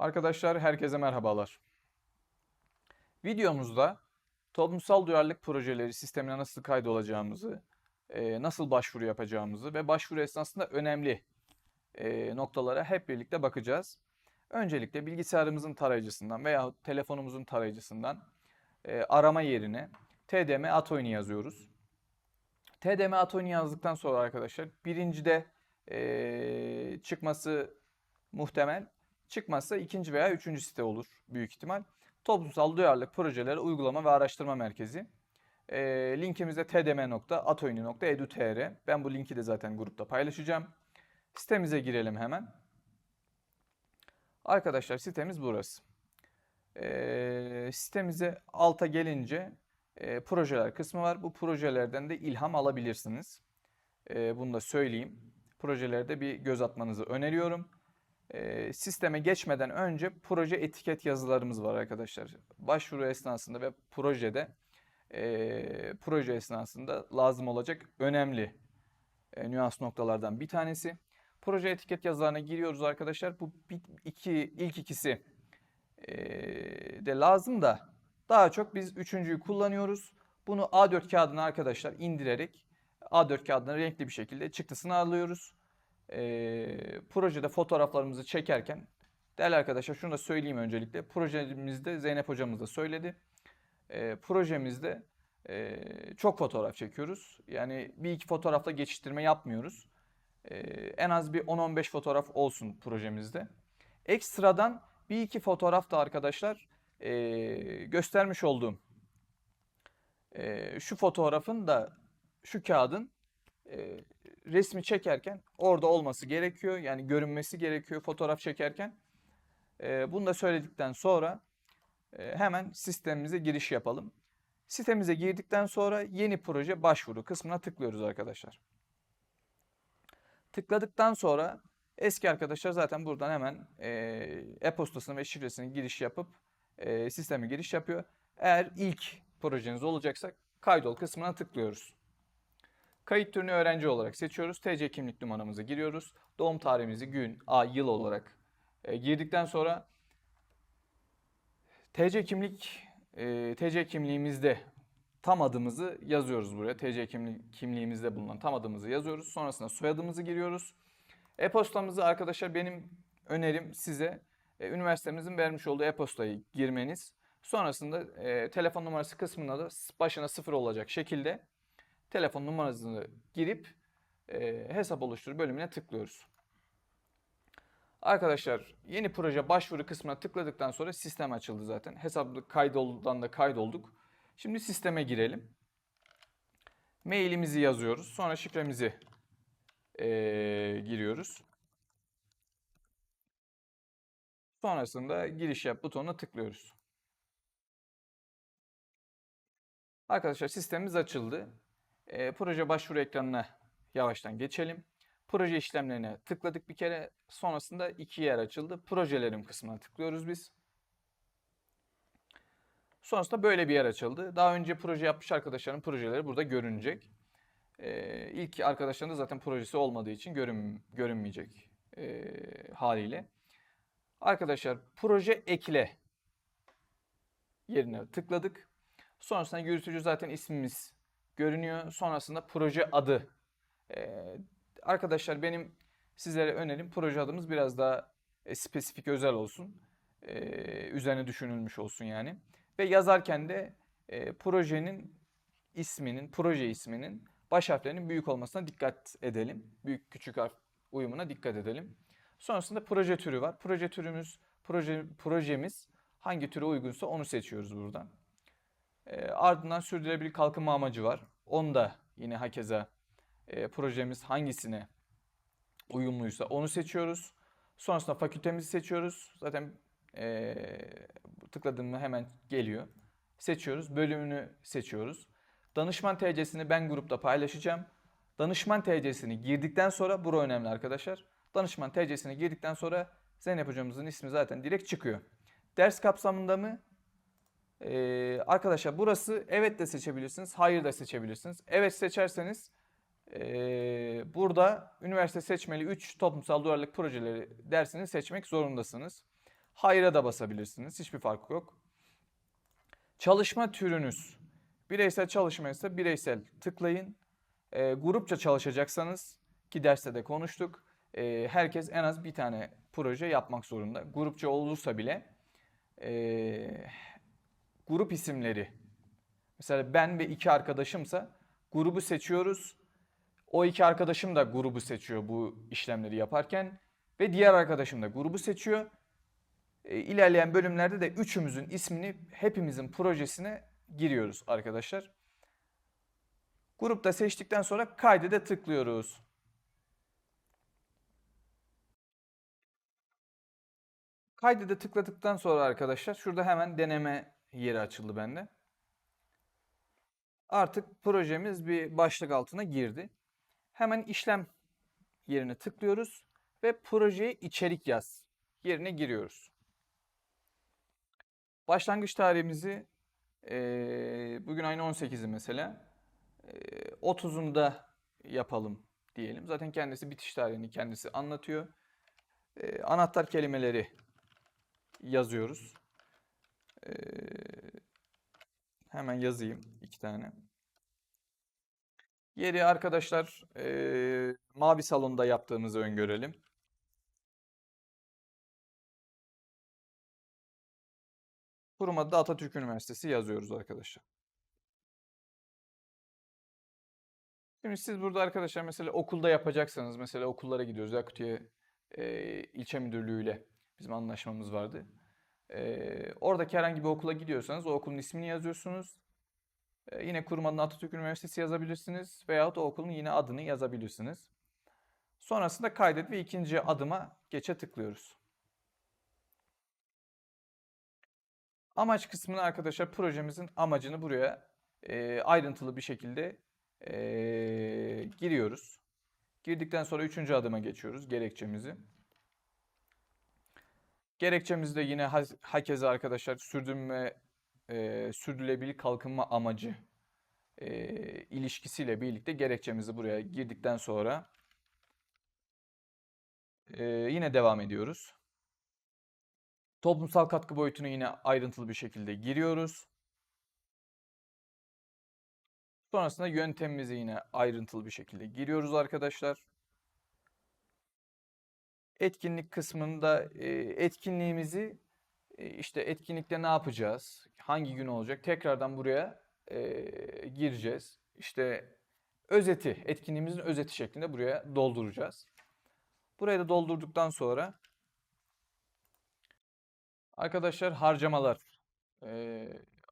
Arkadaşlar herkese merhabalar. Videomuzda toplumsal duyarlılık projeleri sistemine nasıl kaydolacağımızı, e, nasıl başvuru yapacağımızı ve başvuru esnasında önemli e, noktalara hep birlikte bakacağız. Öncelikle bilgisayarımızın tarayıcısından veya telefonumuzun tarayıcısından e, arama yerine tdm atoyni yazıyoruz. tdm atoyni yazdıktan sonra arkadaşlar birincide çıkması muhtemel. Çıkmazsa ikinci veya üçüncü site olur büyük ihtimal. Toplumsal Duyarlılık Projeleri Uygulama ve Araştırma Merkezi. E, linkimiz tdm.atoyni.edu.tr. Ben bu linki de zaten grupta paylaşacağım. Sitemize girelim hemen. Arkadaşlar sitemiz burası. E, sitemize alta gelince e, projeler kısmı var. Bu projelerden de ilham alabilirsiniz. E, bunu da söyleyeyim. Projelerde bir göz atmanızı öneriyorum. Sisteme geçmeden önce proje etiket yazılarımız var arkadaşlar. Başvuru esnasında ve projede e, proje esnasında lazım olacak önemli e, nüans noktalardan bir tanesi. Proje etiket yazılarına giriyoruz arkadaşlar. Bu iki ilk ikisi e, de lazım da daha çok biz üçüncüyü kullanıyoruz. Bunu A4 kağıdına arkadaşlar indirerek A4 kağıdına renkli bir şekilde çıktısını alıyoruz. E, projede fotoğraflarımızı çekerken değerli arkadaşlar şunu da söyleyeyim öncelikle. Projemizde Zeynep hocamız da söyledi. E, projemizde e, çok fotoğraf çekiyoruz. Yani bir iki fotoğrafla geçiştirme yapmıyoruz. E, en az bir 10-15 fotoğraf olsun projemizde. Ekstradan bir iki fotoğraf da arkadaşlar e, göstermiş olduğum e, şu fotoğrafın da şu kağıdın e, resmi çekerken orada olması gerekiyor. Yani görünmesi gerekiyor fotoğraf çekerken. E, bunu da söyledikten sonra e, hemen sistemimize giriş yapalım. Sitemize girdikten sonra yeni proje başvuru kısmına tıklıyoruz arkadaşlar. Tıkladıktan sonra eski arkadaşlar zaten buradan hemen e-postasını ve şifresini giriş yapıp e, sisteme giriş yapıyor. Eğer ilk projeniz olacaksa kaydol kısmına tıklıyoruz. Kayıt türünü öğrenci olarak seçiyoruz. TC kimlik numaramızı giriyoruz. Doğum tarihimizi gün, ay, yıl olarak e, girdikten sonra TC kimlik e, TC kimliğimizde tam adımızı yazıyoruz buraya. TC kimlik, kimliğimizde bulunan tam adımızı yazıyoruz. Sonrasında soyadımızı giriyoruz. E-postamızı arkadaşlar benim önerim size e, üniversitemizin vermiş olduğu e-postayı girmeniz. Sonrasında e, telefon numarası kısmına da başına sıfır olacak şekilde telefon numarasını girip e, hesap oluştur bölümüne tıklıyoruz. Arkadaşlar yeni proje başvuru kısmına tıkladıktan sonra sistem açıldı zaten. Hesaplı kaydoldan da kaydolduk. Şimdi sisteme girelim. Mailimizi yazıyoruz. Sonra şifremizi eee, giriyoruz. Sonrasında giriş yap butonuna tıklıyoruz. Arkadaşlar sistemimiz açıldı. Eee, proje başvuru ekranına yavaştan geçelim. Proje işlemlerine tıkladık bir kere. Sonrasında iki yer açıldı. Projelerim kısmına tıklıyoruz biz. Sonrasında böyle bir yer açıldı. Daha önce proje yapmış arkadaşların projeleri burada görünecek. Ee, ilk arkadaşların da zaten projesi olmadığı için görün, görünmeyecek ee, haliyle. Arkadaşlar proje ekle yerine tıkladık. Sonrasında yürütücü zaten ismimiz görünüyor. Sonrasında proje adı. Ee, arkadaşlar benim sizlere önerim proje adımız biraz daha e, spesifik özel olsun. Ee, üzerine düşünülmüş olsun yani. Ve yazarken de e, projenin isminin, proje isminin baş harflerinin büyük olmasına dikkat edelim. Büyük küçük harf uyumuna dikkat edelim. Sonrasında proje türü var. Proje türümüz, proje projemiz hangi türe uygunsa onu seçiyoruz buradan. E, ardından sürdürülebilir kalkınma amacı var. Onu da yine hakeza e, projemiz hangisine uyumluysa onu seçiyoruz. Sonrasında fakültemizi seçiyoruz. Zaten e, tıkladığımda hemen geliyor. Seçiyoruz. Bölümünü seçiyoruz. Danışman TC'sini ben grupta paylaşacağım. Danışman TC'sini girdikten sonra, bura önemli arkadaşlar. Danışman TC'sini girdikten sonra Zeynep hocamızın ismi zaten direkt çıkıyor. Ders kapsamında mı? Ee, arkadaşlar burası evet de seçebilirsiniz, hayır da seçebilirsiniz. Evet seçerseniz ee, burada üniversite seçmeli 3 toplumsal duyarlılık projeleri dersini seçmek zorundasınız. Hayır'a da basabilirsiniz. Hiçbir farkı yok. Çalışma türünüz bireysel çalışmaysa bireysel tıklayın. E, grupça çalışacaksanız ki derste de konuştuk. e, herkes en az bir tane proje yapmak zorunda. Grupça olursa bile e, grup isimleri mesela ben ve iki arkadaşımsa grubu seçiyoruz. O iki arkadaşım da grubu seçiyor bu işlemleri yaparken ve diğer arkadaşım da grubu seçiyor. E, ilerleyen bölümlerde de üçümüzün ismini hepimizin projesine giriyoruz arkadaşlar. Grupta seçtikten sonra kaydede tıklıyoruz. Kaydede tıkladıktan sonra arkadaşlar şurada hemen deneme yeri açıldı bende. Artık projemiz bir başlık altına girdi. Hemen işlem yerine tıklıyoruz ve projeye içerik yaz yerine giriyoruz. Başlangıç tarihimizi bugün ayın 18'i mesela eee, 30'unda yapalım diyelim. Zaten kendisi bitiş tarihini kendisi anlatıyor. Anahtar kelimeleri yazıyoruz. Eee, hemen yazayım iki tane. Yeri arkadaşlar eee, mavi salonda yaptığımızı öngörelim. Kurum adı da Atatürk Üniversitesi yazıyoruz arkadaşlar. Şimdi siz burada arkadaşlar mesela okulda yapacaksanız mesela okullara gidiyoruz. Yakutiye eee ilçe müdürlüğüyle bizim anlaşmamız vardı. Eee, oradaki herhangi bir okula gidiyorsanız o okulun ismini yazıyorsunuz. Eee, yine kurum adına Atatürk Üniversitesi yazabilirsiniz veyahut o okulun yine adını yazabilirsiniz. Sonrasında kaydet ve ikinci adıma geçe tıklıyoruz. Amaç kısmını arkadaşlar projemizin amacını buraya eee, ayrıntılı bir şekilde eee, giriyoruz. Girdikten sonra üçüncü adıma geçiyoruz gerekçemizi. Gerekçemizde yine ha- hakeza arkadaşlar sürdürme eee sürdürülebilir kalkınma amacı eee, ilişkisiyle birlikte gerekçemizi buraya girdikten sonra eee, yine devam ediyoruz. Toplumsal katkı boyutunu yine ayrıntılı bir şekilde giriyoruz. Sonrasında yöntemimizi yine ayrıntılı bir şekilde giriyoruz arkadaşlar. Etkinlik kısmında etkinliğimizi işte etkinlikte ne yapacağız? Hangi gün olacak? Tekrardan buraya gireceğiz. İşte özeti, etkinliğimizin özeti şeklinde buraya dolduracağız. Burayı da doldurduktan sonra arkadaşlar harcamalar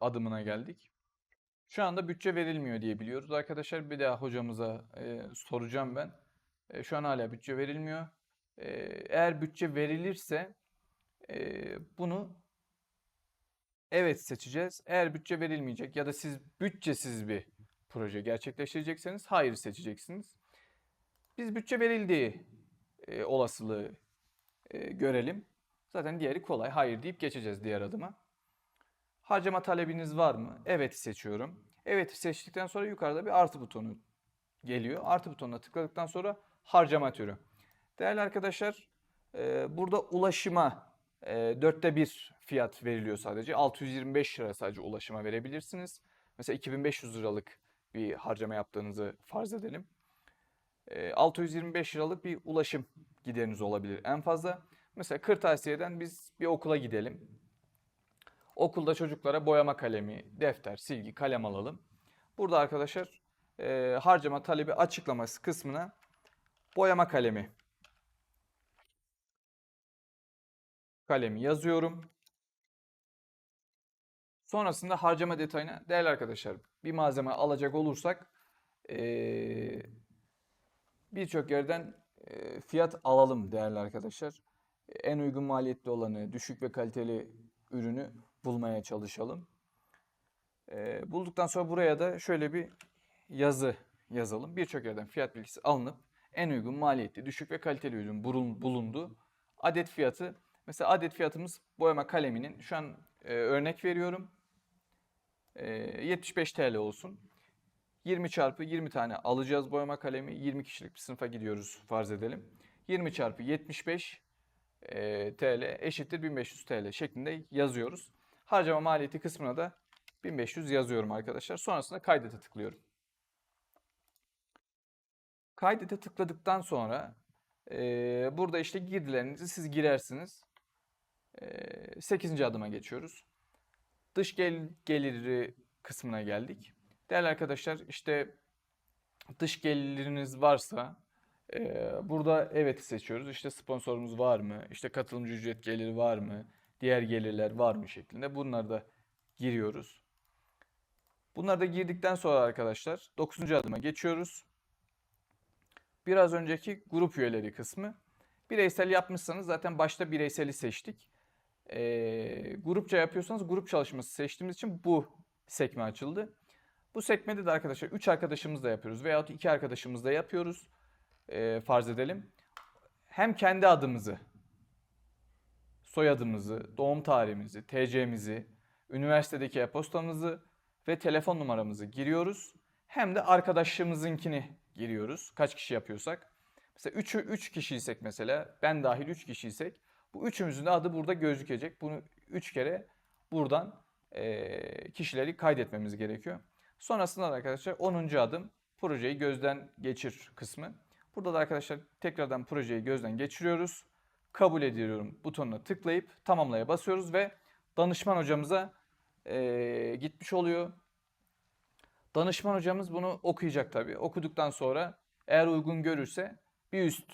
adımına geldik. Şu anda bütçe verilmiyor diye biliyoruz. Arkadaşlar bir daha hocamıza soracağım ben. Şu an hala bütçe verilmiyor. Eğer bütçe verilirse e, bunu evet seçeceğiz. Eğer bütçe verilmeyecek ya da siz bütçesiz bir proje gerçekleştirecekseniz hayır seçeceksiniz. Biz bütçe verildiği e, olasılığı e, görelim. Zaten diğeri kolay. Hayır deyip geçeceğiz diğer adıma. Harcama talebiniz var mı? Evet seçiyorum. Evet seçtikten sonra yukarıda bir artı butonu geliyor. Artı butonuna tıkladıktan sonra harcama türü. Değerli arkadaşlar, e, burada ulaşıma e, dörtte bir fiyat veriliyor sadece. 625 lira sadece ulaşıma verebilirsiniz. Mesela 2500 liralık bir harcama yaptığınızı farz edelim. E, 625 liralık bir ulaşım gideriniz olabilir en fazla. Mesela kırtasiyeden biz bir okula gidelim. Okulda çocuklara boyama kalemi, defter, silgi, kalem alalım. Burada arkadaşlar e, harcama talebi açıklaması kısmına boyama kalemi kalemi yazıyorum. Sonrasında harcama detayına değerli arkadaşlar bir malzeme alacak olursak birçok yerden fiyat alalım değerli arkadaşlar. En uygun maliyetli olanı, düşük ve kaliteli ürünü bulmaya çalışalım. Bulduktan sonra buraya da şöyle bir yazı yazalım. Birçok yerden fiyat bilgisi alınıp en uygun maliyetli, düşük ve kaliteli ürün bulun- bulundu. Adet fiyatı, mesela adet fiyatımız boyama kaleminin, şu an e, örnek veriyorum, e, 75 TL olsun. 20 çarpı 20 tane alacağız boyama kalemi. 20 kişilik bir sınıfa gidiyoruz farz edelim. 20 çarpı 75 e, TL eşittir 1500 TL şeklinde yazıyoruz. Harcama maliyeti kısmına da 1500 yazıyorum arkadaşlar. Sonrasında kaydete tıklıyorum. Kaydete tıkladıktan sonra e, burada işte girdilerinizi siz girersiniz. E, 8. adıma geçiyoruz. Dış gel geliri kısmına geldik. Değerli arkadaşlar işte dış geliriniz varsa e, burada evet seçiyoruz. İşte sponsorumuz var mı? İşte katılımcı ücret geliri var mı? Diğer gelirler var mı şeklinde. Bunları da giriyoruz. Bunları da girdikten sonra arkadaşlar 9. adıma geçiyoruz. Biraz önceki grup üyeleri kısmı. Bireysel yapmışsanız zaten başta bireyseli seçtik. E, grupça yapıyorsanız grup çalışması seçtiğimiz için bu sekme açıldı. Bu sekmede de arkadaşlar 3 arkadaşımızla yapıyoruz veyahut 2 arkadaşımızla yapıyoruz. E, farz edelim. Hem kendi adımızı, soyadımızı, doğum tarihimizi, TC'mizi, üniversitedeki e-postamızı ve telefon numaramızı giriyoruz. Hem de arkadaşımızınkini giriyoruz. Kaç kişi yapıyorsak. Mesela 3'ü 3 kişiysek mesela, ben dahil 3 kişiysek bu üçümüzün de adı burada gözükecek. Bunu 3 kere buradan e, kişileri kaydetmemiz gerekiyor. Sonrasında da arkadaşlar 10. adım projeyi gözden geçir kısmı. Burada da arkadaşlar tekrardan projeyi gözden geçiriyoruz. Kabul ediyorum butonuna tıklayıp tamamlaya basıyoruz ve danışman hocamıza e, gitmiş oluyor. Danışman hocamız bunu okuyacak tabii. Okuduktan sonra eğer uygun görürse bir üst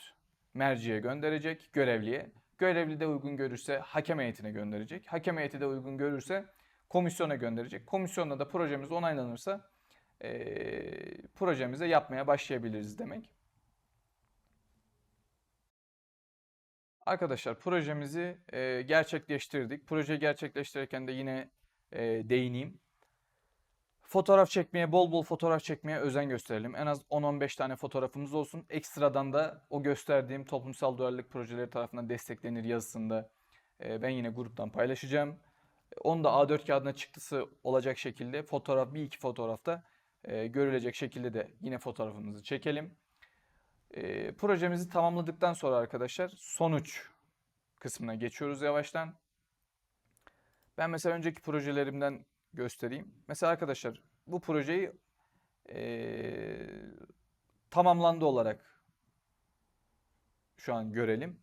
merciye gönderecek, görevliye. Görevli de uygun görürse hakem heyetine gönderecek. Hakem heyeti de uygun görürse komisyona gönderecek. Komisyonda da projemiz onaylanırsa e, projemize yapmaya başlayabiliriz demek. Arkadaşlar projemizi e, gerçekleştirdik. Projeyi gerçekleştirirken de yine e, değineyim. Fotoğraf çekmeye, bol bol fotoğraf çekmeye özen gösterelim. En az 10-15 tane fotoğrafımız olsun. Ekstradan da o gösterdiğim toplumsal duyarlılık projeleri tarafından desteklenir yazısında e, ben yine gruptan paylaşacağım. Onu da A4 kağıdına çıktısı olacak şekilde fotoğraf, bir iki fotoğrafta e, görülecek şekilde de yine fotoğrafımızı çekelim. E, projemizi tamamladıktan sonra arkadaşlar sonuç kısmına geçiyoruz yavaştan. Ben mesela önceki projelerimden göstereyim. Mesela arkadaşlar bu projeyi e, tamamlandı olarak şu an görelim.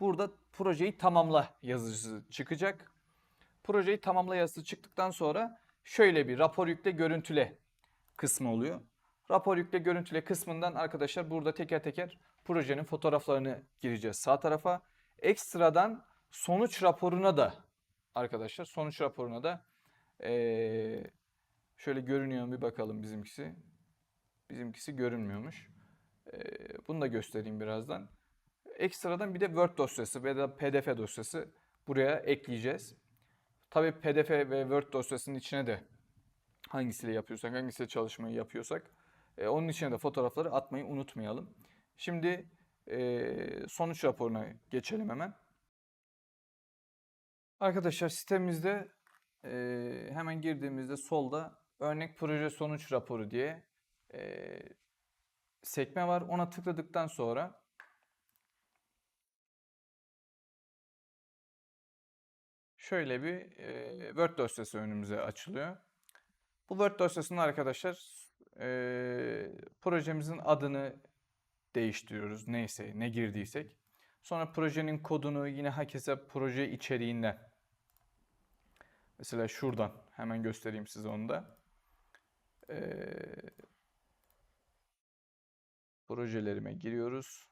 Burada projeyi tamamla yazısı çıkacak. Projeyi tamamla yazısı çıktıktan sonra şöyle bir rapor yükle görüntüle kısmı oluyor. Rapor yükle görüntüle kısmından arkadaşlar burada teker teker projenin fotoğraflarını gireceğiz sağ tarafa. Ekstradan sonuç raporuna da arkadaşlar sonuç raporuna da ee, şöyle görünüyor mu bir bakalım bizimkisi. Bizimkisi görünmüyormuş. Ee, bunu da göstereyim birazdan. Ekstradan bir de Word dosyası veya PDF dosyası buraya ekleyeceğiz. Tabii PDF ve Word dosyasının içine de hangisiyle yapıyorsak, hangisiyle çalışmayı yapıyorsak e, onun içine de fotoğrafları atmayı unutmayalım. Şimdi e, sonuç raporuna geçelim hemen. Arkadaşlar sitemizde e, hemen girdiğimizde solda örnek proje sonuç raporu diye e, sekme var. Ona tıkladıktan sonra şöyle bir e, Word dosyası önümüze açılıyor. Bu Word dosyasında arkadaşlar e, projemizin adını değiştiriyoruz. Neyse ne girdiysek. Sonra projenin kodunu yine herkese proje içeriğinden Mesela şuradan hemen göstereyim size onu da. Ee, projelerime giriyoruz.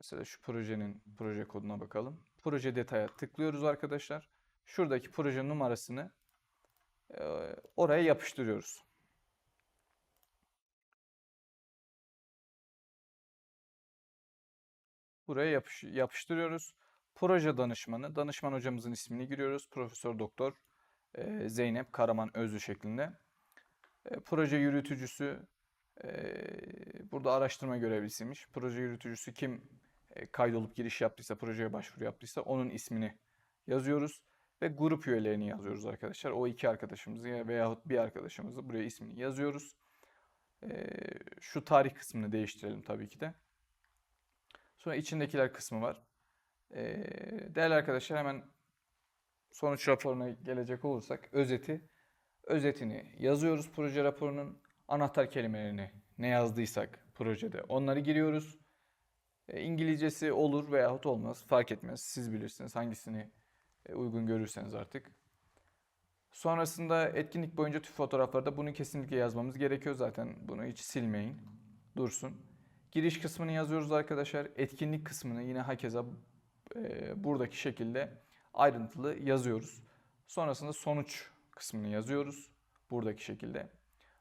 Mesela şu projenin proje koduna bakalım. Proje detaya tıklıyoruz arkadaşlar. Şuradaki proje numarasını e, oraya yapıştırıyoruz. Buraya yapış, yapıştırıyoruz. Proje danışmanı, danışman hocamızın ismini giriyoruz. Profesör Doktor Zeynep Karaman Özlü şeklinde. Proje yürütücüsü burada araştırma görevlisiymiş. Proje yürütücüsü kim kaydolup giriş yaptıysa, projeye başvuru yaptıysa onun ismini yazıyoruz. Ve grup üyelerini yazıyoruz arkadaşlar. O iki arkadaşımızı veyahut bir arkadaşımızı buraya ismini yazıyoruz. Şu tarih kısmını değiştirelim tabii ki de. Sonra içindekiler kısmı var. E, değerli arkadaşlar hemen sonuç raporuna gelecek olursak özeti. Özetini yazıyoruz proje raporunun. Anahtar kelimelerini ne yazdıysak projede onları giriyoruz. E, İngilizcesi olur veyahut olmaz fark etmez. Siz bilirsiniz hangisini e, uygun görürseniz artık. Sonrasında etkinlik boyunca tüm fotoğraflarda bunu kesinlikle yazmamız gerekiyor zaten. Bunu hiç silmeyin. Dursun. Giriş kısmını yazıyoruz arkadaşlar. Etkinlik kısmını yine hakeza e, buradaki şekilde ayrıntılı yazıyoruz. Sonrasında sonuç kısmını yazıyoruz. Buradaki şekilde.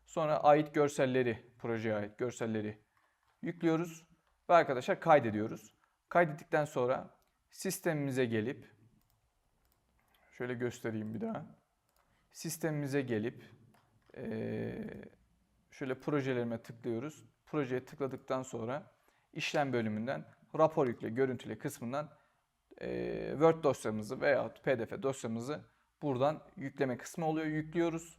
Sonra ait görselleri, projeye ait görselleri yüklüyoruz ve arkadaşlar kaydediyoruz. Kaydettikten sonra sistemimize gelip şöyle göstereyim bir daha. Sistemimize gelip eee, şöyle projelerime tıklıyoruz. Projeye tıkladıktan sonra işlem bölümünden rapor yükle, görüntüle kısmından eee, Word dosyamızı veya PDF dosyamızı buradan yükleme kısmı oluyor. Yüklüyoruz.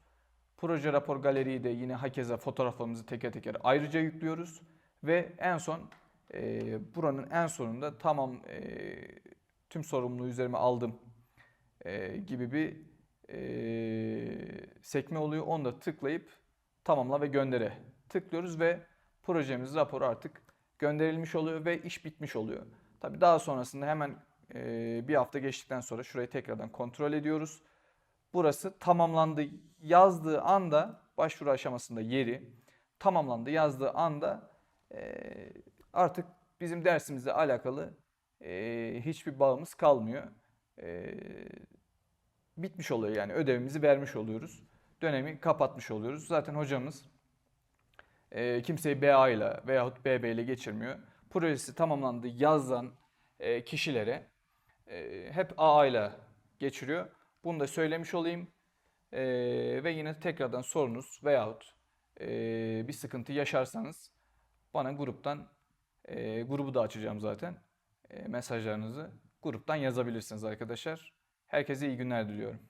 Proje rapor galeriyi de yine hakeza fotoğraflarımızı teker teker ayrıca yüklüyoruz. Ve en son eee, buranın en sonunda tamam eee, tüm sorumluluğu üzerime aldım eee, gibi bir eee, sekme oluyor. Onu da tıklayıp tamamla ve göndere tıklıyoruz ve projemiz raporu artık gönderilmiş oluyor ve iş bitmiş oluyor. Tabii daha sonrasında hemen eee, bir hafta geçtikten sonra şurayı tekrardan kontrol ediyoruz. Burası tamamlandı yazdığı anda başvuru aşamasında yeri tamamlandı yazdığı anda eee, artık bizim dersimizle alakalı eee, hiçbir bağımız kalmıyor. Eee, bitmiş oluyor yani ödevimizi vermiş oluyoruz. Dönemi kapatmış oluyoruz. Zaten hocamız kimseyi BA ile veyahut BB ile geçirmiyor. Projesi tamamlandı yazan kişilere eee, hep AA ile geçiriyor. Bunu da söylemiş olayım. Eee, ve yine tekrardan sorunuz veyahut eee, bir sıkıntı yaşarsanız bana gruptan eee, grubu da açacağım zaten. Eee, mesajlarınızı gruptan yazabilirsiniz arkadaşlar. Herkese iyi günler diliyorum.